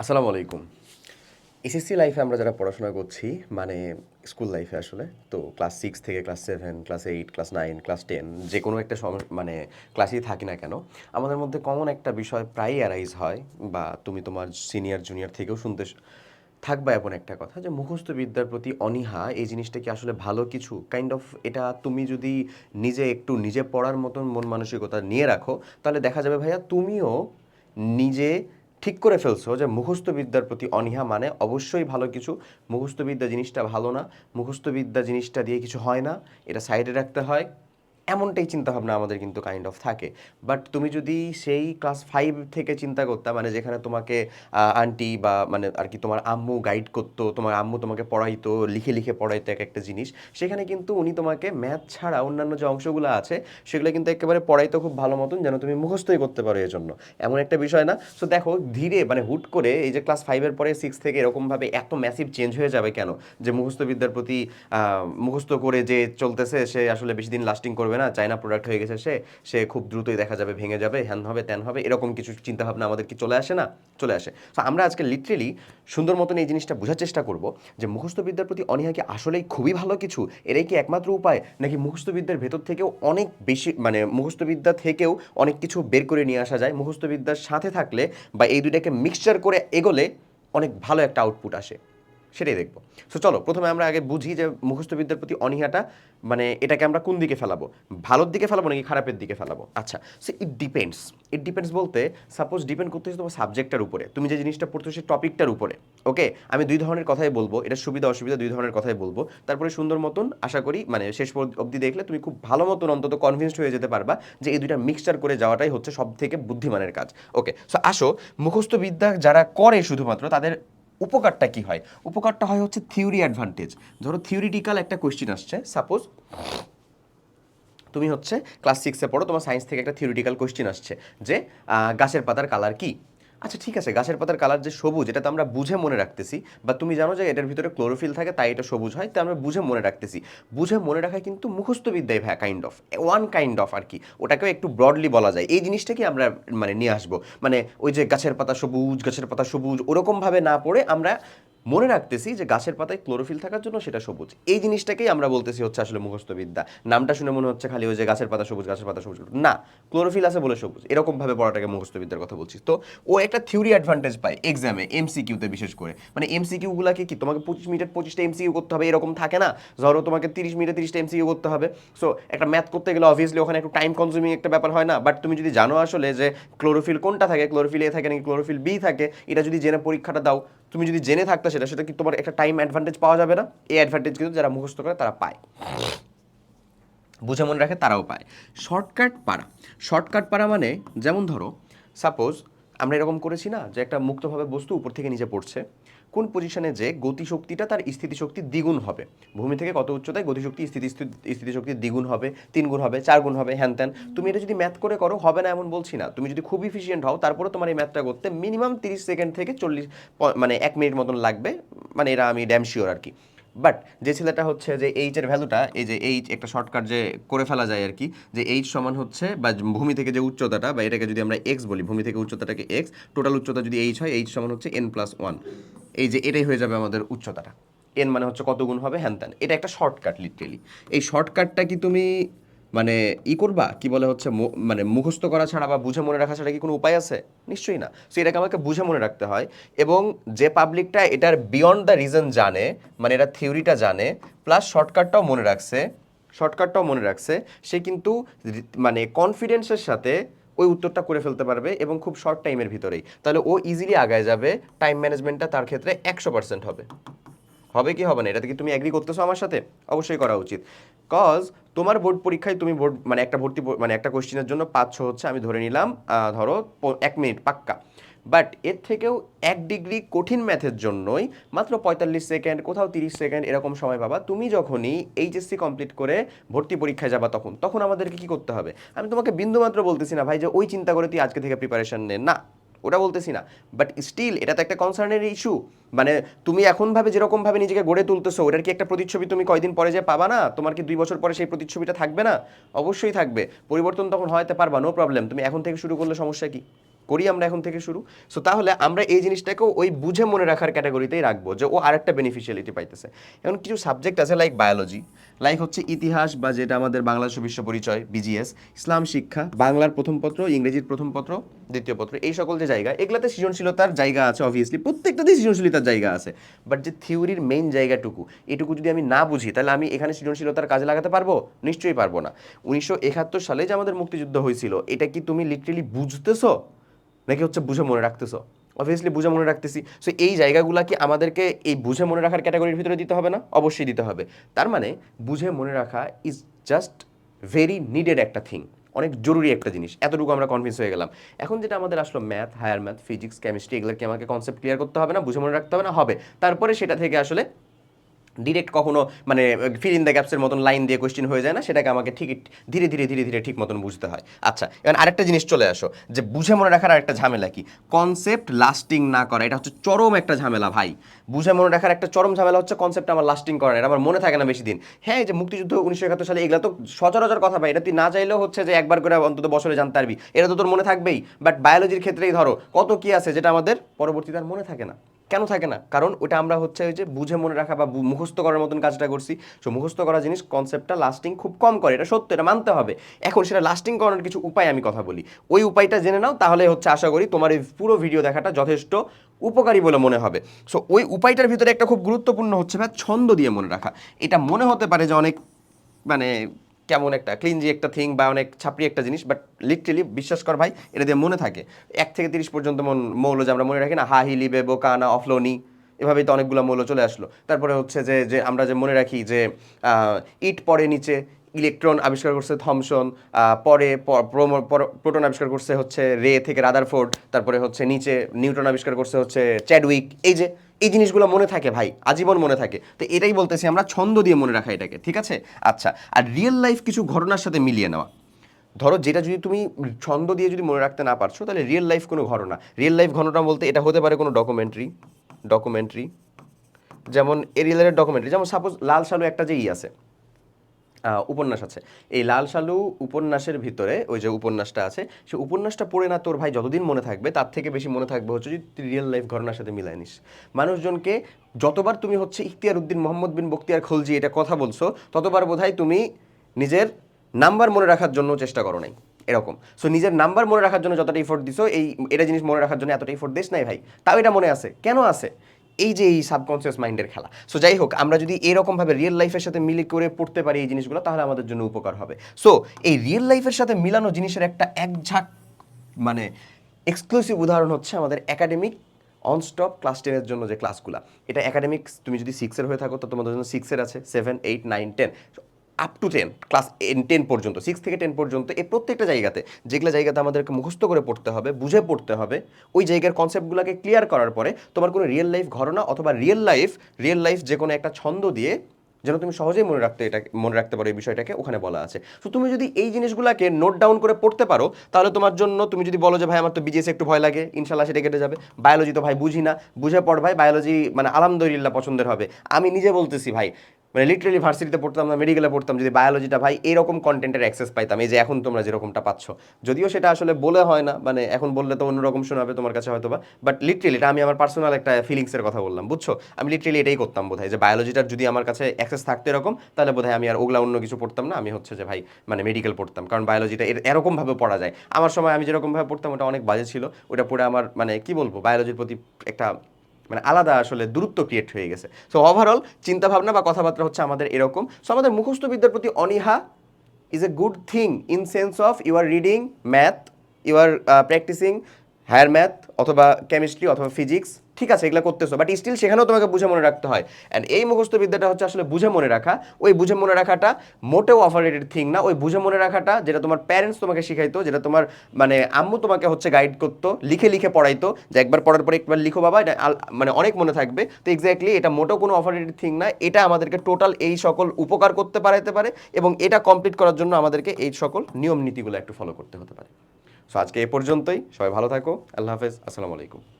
আসসালামু আলাইকুম। এসএসসি লাইফে আমরা যারা পড়াশোনা করছি মানে স্কুল লাইফে আসলে, তো ক্লাস সিক্স থেকে class seven class eight class nine class ten যে কোনো একটা মানে ক্লাসেই থাকি না কেন, আমাদের মধ্যে কমন একটা বিষয় প্রায়ই অ্যারাইজ হয়, বা তুমি তোমার সিনিয়র জুনিয়র থেকেও শুনতে থাকবা এমন একটা কথা যে মুখস্থ বিদ্যার প্রতি অনীহা, এই জিনিসটা কি আসলে ভালো কিছু? কাইন্ড অফ এটা তুমি যদি নিজে একটু নিজে পড়ার মতন মন মানসিকতা নিয়ে রাখো, তাহলে দেখা যাবে ভাইয়া তুমিও নিজে ঠিক করে ফেলছো যে মুখস্থবিদ্যার প্রতি অনীহা মানে অবশ্যই ভালো কিছু। মুখস্থবিদ্যা জিনিসটা ভালো না। মুখস্থবিদ্যা জিনিসটা দিয়ে কিছু হয় না। এটা সাইডে রাখতে হয়। এমনটাই চিন্তাভাবনা আমাদের কিন্তু কাইন্ড অফ থাকে। বাট তুমি যদি সেই ক্লাস ফাইভ থেকে চিন্তা করতা মানে যেখানে তোমাকে আন্টি বা মানে আর কি তোমার আম্মু গাইড করতো, তোমার আম্মু তোমাকে পড়াইতো, লিখে লিখে পড়াইতো এক একটা জিনিস, সেখানে কিন্তু উনি তোমাকে ম্যাথ ছাড়া অন্যান্য যে অংশগুলো আছে, সেগুলো কিন্তু একেবারে পড়াইতো খুব ভালো মতন যেন তুমি মুখস্থই করতে পারো এর জন্য এমন একটা বিষয় না। সো দেখো, ধীরে মানে হুট করে এই যে ক্লাস ফাইভের পরে সিক্স থেকে এরকমভাবে এত ম্যাসিভ চেঞ্জ হয়ে যাবে কেন? যে মুখস্থ বিদ্যার প্রতি মুখস্থ করে যে চলতেছে, সে আসলে বেশি দিন লাস্টিং করবে না, চায়না প্রোডাক্ট হয়ে গেছে সে সে খুব দ্রুতই দেখা যাবে, ভেঙে যাবে, হ্যান হবে, ত্যান হবে, এরকম কিছু চিন্তাভাবনা আমাদের কি চলে আসে না? চলে আসে। তো আমরা আজকে লিটারেলি সুন্দর মতন এই জিনিসটা বোঝার চেষ্টা করব যে মুখস্থ বিদ্যার প্রতি অনীহা কি আসলেই খুবই ভালো কিছু? এটাই কি একমাত্র উপায়? নাকি মুখস্থ বিদ্যার ভেতর থেকেও অনেক বেশি মানে মুখস্থবিদ্যা থেকেও অনেক কিছু বের করে নিয়ে আসা যায়? মুখস্থবিদ্যার সাথে থাকলে বা এই দুইটাকে মিক্সচার করে এগোলে অনেক ভালো একটা আউটপুট আসে। সেটাই দেখব। সো চলো, প্রথমে আমরা আগে বুঝি যে মুখস্থবিদ্যার প্রতি অনীহাটা মানে এটাকে আমরা কোন দিকে ফেলাবো? ভালোর দিকে ফেলাবো নাকি খারাপের দিকে ফেলাবো? আচ্ছা so it depends it depends বলতে সাপোজ ডিপেন্ড করতেছে তোমার সাবজেক্টটার উপরে। তুমি যে জিনিসটা পড়ছো সেই টপিকটার উপরে ওকে আমি দুই ধরনের কথাই বলব, এটা সুবিধা, অসুবিধা, দুই ধরনের কথাই বলব। তারপরে সুন্দর মতন, আশা করি মানে শেষ অবধি দেখলে তুমি খুব ভালো মতন অন্তত কনভিন্সড হয়ে যেতে পারবা যে এই দুইটা মিক্সচার করে যাওয়াটাই হচ্ছে সব থেকে বুদ্ধিমানের কাজ ওকে সো আসো মুখস্থ বিদ্যা যারা করে শুধুমাত্র, তাদের উপকারটা কি হয়? উপকারটা হয় হচ্ছে থিওরি অ্যাডভান্টেজ ধরো থিওরিটিক্যাল একটা কোয়েশ্চেন আসছে সাপোজ তুমি হচ্ছে ক্লাস সিক্সে পড়ো, তোমার সায়েন্স থেকে একটা থিওরিটিক্যাল কোয়েশ্চেন আসছে যে গাছের পাতার কালার কি? আচ্ছা ঠিক আছে, গাছের পাতার কালার যে সবুজ, এটা তো আমরা বুঝে মনে রাখতেছি বা তুমি জানো যে এটার ভিতরে ক্লোরোফিল থাকে, তাই এটা সবুজ হয়, তাই আমরা বুঝে মনে রাখতেছি। বুঝে মনে রাখা কিন্তু মুখস্থবিদ্যায় ভাই kind of one kind of আর কি ওটাকেও একটু ব্রডলি বলা যায়। এই জিনিসটাকে আমরা মানে নিয়ে আসব। মানে ওই যে গাছের পাতা সবুজ, গাছের পাতা সবুজ, ওরকমভাবে না পড়ে আমরা মনে রাখতেছি যে গাছের পাতায় ক্লোরোফিল থাকার জন্য সেটা সবুজ। এই জিনিসটাকেই আমরা বলতেছি হচ্ছে আসলে মুখস্থ বিদ্যা নামটা শুনে মনে হচ্ছে খালি ওই যে গাছের পাতা সবুজ, গাছের পাতা সবুজ। না ক্লোরোফিল আছে বলে সবুজ। এরকম ভাবে পড়াটাকে মুখস্থ বিদ্যার কথা বলছি তো ও একটা থিওরি অ্যাডভান্টেজ পায় এক্সামে এমসিকিউতে বিশেষ করে। মানে এমসিকিউ গুলাকে কি, তোমাকে পঁচিশ মিনিট পঁচিশটা এমসিকিউ করতে হবে, এরকম থাকে না? ধরো তোমাকে তিরিশ মিনিটে তিরিশটা এমসিকিউ করতে হবে। সো একটা ম্যাথ করতে গেলে অবভিয়াসলি ওখানে একটু টাইম কনজিউমিং একটা ব্যাপার হয় না। বাট তুমি যদি জানো আসলে যে ক্লোরোফিল কোনটা থাকে ক্লোরোফিল এ থাকে নাকি ক্লোরোফিল বি থাকে, এটা যদি জেনে পরীক্ষাটা দাও, তুমি যদি জেনে থাকতে সেটা সেটা কি তোমার একটা টাইম অ্যাডভান্টেজ পাওয়া যাবে না? এই অ্যাডভান্টেজ কিন্তু যারা মুখস্থ করে তারা পায়। বুঝে মনে রাখে তারাও পায়। শর্টকাট পাড়া শর্টকাট পাড়া মানে যেমন ধরো সাপোজ আমরা এরকম করেছি না যে একটা মুক্তভাবে বস্তু উপর থেকে নিচে পড়ছে। কোন পজিশনে যে গতিশক্তিটা তার স্থিতিশক্তি দ্বিগুণ হবে। ভূমি থেকে কত উচ্চতায় গতিশক্তি, স্থিতি স্থিতিশক্তি দ্বিগুণ হবে, তিন গুণ হবে, চার গুণ হবে, হ্যান ত্যান। তুমি এটা যদি ম্যাথ করে করো, হবে না এমন বলছি না। তুমি যদি খুব ইফিসিয়েন্ট হও তারপরে তোমার এই ম্যাথটা করতে মিনিমাম তিরিশ সেকেন্ড থেকে চল্লিশ মানে এক মিনিট মতন লাগবে। মানে এরা আমি ড্যাম শিওর আর কি। বাট যে ছেলেটা হচ্ছে যে এইচের ভ্যালুটা এই যে এইচ একটা শর্টকাট যে করে ফেলা যায় আর কি, যে এইচ সমান হচ্ছে বা ভূমি থেকে যে উচ্চতাটা, বা এটাকে যদি আমরা এক্স বলি, ভূমি থেকে উচ্চতাটাকে এক্স টোটাল উচ্চতা যদি এইচ হয় এইচ সমান হচ্ছে এন প্লাস ওয়ান এই যে এটাই হয়ে যাবে আমাদের উচ্চতাটা। এন মানে হচ্ছে কত গুণ হবে? হ্যান এটা একটা শর্টকাট লিটারেলি এই শর্টকাটটা কি তুমি মানে ই করবা? কি বলে হচ্ছে মানে মুখস্থ করা ছাড়া বা বুঝে মনে রাখা ছাড়া কি কোনো উপায় আছে? নিশ্চয়ই না। সো এটাকে আমাকে বুঝে মনে রাখতে হয় এবং যে পাবলিকটা এটার বিয়ন্ড দ্য রিজন জানে মানে এটা থিওরিটা জানে প্লাস শর্টকাটটাও মনে রাখছে শর্টকাটটাও মনে রাখছে, সে কিন্তু মানে কনফিডেন্সের সাথে ওই উত্তরটা করে ফেলতে পারবে এবং খুব শর্ট টাইমের ভিতরেই। তাহলে ও ইজিলি আগায় যাবে টাইম ম্যানেজমেন্টটা তার ক্ষেত্রে একশো পার্সেন্ট হবে। হবে কি হবে না? এটাতে কি তুমি অ্যাগ্রি করতেছো আমার সাথে? অবশ্যই করা উচিত। কজ তোমার বোর্ড পরীক্ষায় তুমি বোর্ড মানে একটা ভর্তি মানে একটা কোশ্চেনের জন্য পাঁচশো হচ্ছে, আমি ধরে নিলাম ধরো এক মিনিট, পাক্কা। বাট এর থেকেও এক ডিগ্রি কঠিন ম্যাথের জন্যই মাত্র পঁয়তাল্লিশ সেকেন্ড কোথাও তিরিশ সেকেন্ড এরকম সময় পাবা। তুমি যখনই এইচএসসি কমপ্লিট করে ভর্তি পরীক্ষায় যাবা তখন তখন আমাদেরকে কি করতে হবে? আমি তোমাকে বিন্দুমাত্র বলতেছি না ভাই যে ওই চিন্তা করে তুই আজকে থেকে প্রিপারেশন নে। না, ওটা বলতেছি না। বাট স্টিল এটা তো একটা কনসার্নের ইস্যু মানে তুমি এখনভাবে যেরকমভাবে নিজেকে গড়ে তুলতেছো, ওটার কি একটা প্রতিচ্ছবি তুমি কয়দিন পরে যে পাবা না? তোমার কি দুই বছর পরে সেই প্রতিচ্ছবিটা থাকবে না? অবশ্যই থাকবে। পরিবর্তন তখন হয়তো পারবা নো প্রবলেম তুমি এখন থেকে শুরু করলে সমস্যা কি? করি আমরা এখন থেকে শুরু। সো তাহলে আমরা এই জিনিসটাকেও ওই বুঝে মনে রাখার ক্যাটাগরিতেই রাখব যে ও আরেকটা বেনিফিশিয়ালিটি পাইতেছে। এখন কিছু সাবজেক্ট আছে লাইক বায়োলজি লাইক হচ্ছে ইতিহাস বা যেটা আমাদের বাংলাদেশ বিশ্ব পরিচয় বিজিএস ইসলাম শিক্ষা, বাংলার প্রথম পত্র, ইংরেজির প্রথম পত্র, দ্বিতীয় পত্র, এই সকল যে জায়গা, এগুলাতে সৃজনশীলতার জায়গা আছে অবভিয়াসলি প্রত্যেকটাতেই সৃজনশীলতার জায়গা আছে। বাট যে থিওরির মেইন জায়গাটুকু, এটুকু যদি আমি না বুঝি, তাহলে আমি এখানে সৃজনশীলতার কাজে লাগাতে পারব? নিশ্চয়ই পারব না। উনিশশো একাত্তর সালে যে আমাদের মুক্তিযুদ্ধ হয়েছিল, এটা কি তুমি লিটারেলি বুঝতেছো? নাকি হচ্ছে বুঝে মনে রাখতেছো? অবভিয়াসলি বুঝে মনে রাখতেছি। সো এই জায়গাগুলো কি আমাদেরকে এই বুঝে মনে রাখার ক্যাটাগরির ভিতরে দিতে হবে না? অবশ্যই দিতে হবে। তার মানে বুঝে মনে রাখা ইজ জাস্ট ভেরি নিডেড একটা থিং অনেক জরুরি একটা জিনিস। এতটুকু আমরা কনভিন্স হয়ে গেলাম। এখন যেটা আমাদের আসলো math higher math physics chemistry এগুলোকে আমাকে কনসেপ্ট ক্লিয়ার করতে হবে না? বুঝে মনে রাখতে হবে না? হবে। তারপরে সেটা থেকে আসলে ডিরেক্ট কখনো মানে ফিল ইন দ্য গ্যাপসের মতন লাইন দিয়ে কোয়েশ্চেন হয়ে যায় না, সেটাকে আমাকে ঠিক ধীরে ধীরে ধীরে ধীরে ঠিক মতন বুঝতে হয়। আচ্ছা এবার আরেকটা জিনিস চলে আসো, যে বুঝে মনে রাখার আরেকটা ঝামেলা কি? কনসেপ্ট লাস্টিং না করা, এটা হচ্ছে চরম একটা ঝামেলা ভাই। বুঝে মনে রাখার একটা চরম ঝামেলা হচ্ছে কনসেপ্ট আমার লাস্টিং করা এটা আমার মনে থাকে না বেশি দিন। হ্যাঁ যে মুক্তিযুদ্ধ উনিশশো একাত্তর সালে, এগুলো তো সচরাচর কথা ভাই, এটা তুই না চাইলেও হচ্ছে যে একবার করে অন্তত বছরে জানতে পারবি। এটা তো তোর মনে থাকবেই বাট বায়োলজির ক্ষেত্রেই ধরো, কত কি আছে যেটা আমাদের পরবর্তীতে আর মনে থাকে না। কেন থাকে না? কারণ ওটা আমরা হচ্ছে ওই যে বুঝে মনে রাখা বা মুখস্থ করার মতন কাজটা করছি। সো মুখস্থ করা জিনিস কনসেপ্টটা লাস্টিং খুব কম করে। এটা সত্য, এটা মানতে হবে। এখন সেটা লাস্টিং করানোর কিছু উপায় আমি কথা বলি। ওই উপায়টা জেনে নাও, তাহলে হচ্ছে আশা করি তোমার এই পুরো ভিডিও দেখাটা যথেষ্ট উপকারী বলে মনে হবে। সো ওই উপায়টার ভিতরে একটা খুব গুরুত্বপূর্ণ হচ্ছে ভাই, ছন্দ দিয়ে মনে রাখা। এটা মনে হতে পারে যে অনেক মানে কেমন একটা ক্লিনজি একটা থিং বা অনেক ছাপড়ি একটা জিনিস বাট লিটারেলি বিশ্বাস কর ভাই, এটা দিয়ে মনে থাকে। এক থেকে তিরিশ পর্যন্ত মন, মৌল যে আমরা মনে রাখি না হাহি লিবে বোকানা অফলোনি এভাবেই তো অনেকগুলো মৌল চলে আসলো। তারপরে হচ্ছে যে যে আমরা যে মনে রাখি যে ইট পড়ে নিচে ইলেকট্রন আবিষ্কার করছে থমসন পরে প্রোটন আবিষ্কার করছে হচ্ছে রে থেকে রাদারফোর্ড, তারপরে হচ্ছে নিচে নিউটন আবিষ্কার করছে হচ্ছে চ্যাডউইক। এই যে, এই জিনিসগুলো মনে থাকে ভাই, আজীবন মনে থাকে। তো এটাই বলতেছি আমরা, ছন্দ দিয়ে মনে রাখা এটাকে, ঠিক আছে? আচ্ছা আর রিয়েল লাইফ কিছু ঘটনার সাথে মিলিয়ে নেওয়া। ধরো যেটা যদি তুমি ছন্দ দিয়ে যদি মনে রাখতে না পারছ, তাহলে রিয়েল লাইফ কোনো ঘটনা। রিয়েল লাইফ ঘটনা বলতে এটা হতে পারে কোনো ডকুমেন্টারি ডকুমেন্টারি যেমন এ রিয়েলের ডকুমেন্টারি যেমন সাপোজ লাল সালু একটা যে ই আছে। উপন্যাস আছে। এই লাল সালু উপন্যাসের ভিতরে ওই যে উপন্যাসটা আছে, সে উপন্যাসটা পড়ে না তোর ভাই যতদিন মনে থাকবে, তার থেকে বেশি মনে থাকবে হচ্ছে যদি তুই রিয়েল লাইফ ঘটনার সাথে মিলাই নিস। মানুষজনকে যতবার তুমি হচ্ছে ইখতিয়ার উদ্দিন মোহাম্মদ বিন বক্তিয়ার খলজি এটা কথা বলছো, ততবার বোধহয় তুমি নিজের নাম্বার মনে রাখার জন্য চেষ্টা করো নাই। এরকম। সো নিজের নাম্বার মনে রাখার জন্য যতটা এফোর্ট দিছো, এই, এটা জিনিস মনে রাখার জন্য এতটা এফোর্ট দিস নাই ভাই। তাও এটা মনে আছে। কেন আছে? এই যে এই সাবকনসিয়াস মাইন্ডের খেলা। সো যাই হোক, আমরা যদি এরকমভাবে রিয়েল লাইফের সাথে মিলি করে পড়তে পারি এই জিনিসগুলো, তাহলে আমাদের জন্য উপকার হবে। সো এই রিয়েল লাইফের সাথে মিলানো জিনিসের একটা এক ঝাঁক মানে এক্সক্লুসিভ উদাহরণ হচ্ছে আমাদের একাডেমিক অনস্টপ ক্লাস টেনের জন্য যে ক্লাসগুলো এটা একাডেমিক্স তুমি যদি সিক্সের হয়ে থাকো, তো তোমাদের জন্য সিক্সের আছে seven eight nine ten up to ten class ten পর্যন্ত সিক্স থেকে টেন পর্যন্ত, এই প্রত্যেকটা জায়গাতে, যেগুলো জায়গাতে আমাদেরকে মুখস্থ করে পড়তে হবে, বুঝে পড়তে হবে, ওই জায়গার কনসেপ্টগুলোকে ক্লিয়ার করার পরে তোমার কোনো রিয়েল লাইফ ঘটনা অথবা রিয়েল লাইফ রিয়েল লাইফ যে কোনো একটা ছন্দ দিয়ে যেন তুমি সহজেই মনে রাখতে এটা, মনে রাখতে পারো এই বিষয়টাকে ওখানে বলা আছে। তো তুমি যদি এই জিনিসগুলোকে নোট ডাউন করে পড়তে পারো, তাহলে তোমার জন্য তুমি যদি বলো যে, ভাই, আমার তো বিজিএস একটু ভয় লাগে, ইনশাল্লাহ সেটা কেটে যাবে। বায়োলজি তো ভাই বুঝি না, বুঝে পড় ভাই বায়োলজি মানে আলহামদুলিল্লাহ পছন্দের হবে। আমি নিজে বলতেছি, ভাই মানে লিটারেলি ভার্সিটিতে পড়তাম না মেডিকেলে পড়তাম, যদি বায়োলজিটা ভাই এরকম কন্টেন্টের অ্যাক্সেস পাইতাম, এই যে এখন তোমরা যেরকমটা পাচ্ছ। যদিও সেটা আসলে বলে হয় না মানে এখন বললে তো অন্যরকম শোনাবে তোমার কাছে হয়তো বা বাট লিটারেলি এটা আমি আমার পার্সোনাল একটা ফিলিংসের কথা বললাম, বুঝছ? আমি লিটারেলি এটাই করতাম বোধহয়, যে বায়োলজিটার যদি আমার কাছে অ্যাক্সেস থাকতো এরকম, তাহলে বোধহয় আমি আর ওগুলা অন্য কিছু পড়তাম না, আমি হচ্ছে যে ভাই মানে মেডিকেল পড়তাম, কারণ বায়োলজিটা এর- এরকমভাবে পড়া যায়। আমার সময় আমি যেরকমভাবে পড়তাম, ওটা অনেক বাজে ছিল, ওটা পড়ে আমার মানে কি বলব বায়োলজির প্রতি একটা মানে আলাদা আসলে দূরত্ব ক্রিয়েট হয়ে গেছে। সো ওভারঅল চিন্তাভাবনা বা কথাবার্তা হচ্ছে আমাদের এরকম। সো আমাদের মুখস্থ বিদ্যার প্রতি অনীহা is a good thing in sense of you are reading math you are practicing higher math অথবা কেমিস্ট্রি অথবা ফিজিক্স ঠিক আছে, এগুলো করতেছো বাট স্টিল সেখানেও তোমাকে বুঝে মনে রাখতে হয়। অ্যান্ড এই মুখস্থ বিদ্যাটা হচ্ছে আসলে বুঝে মনে রাখা। ওই বুঝে মনে রাখাটা মোটেও অফারেটেড থিং না। ওই বুঝে মনে রাখাটা যেটা তোমার প্যারেন্টস তোমাকে শিখাইতো, যেটা তোমার মানে আম্মু তোমাকে হচ্ছে গাইড করতো, লিখে লিখে পড়াইতো, যে একবার পড়ার পরে একবার লিখো বাবা, এটা মানে অনেক মনে থাকবে। তো এক্স্যাক্টলি এটা মোটেও কোনো অফারেটেড থিং না। এটা আমাদেরকে টোটাল এই সকল উপকার করতে পারাইতে পারে এবং এটা কমপ্লিট করার জন্য আমাদেরকে এই সকল নিয়ম নীতিগুলো একটু ফলো করতে হতে পারে। সো আজকে এ পর্যন্তই। সবাই ভালো থাকো। আল্লাহ হাফেজ। আসসালামু আলাইকুম।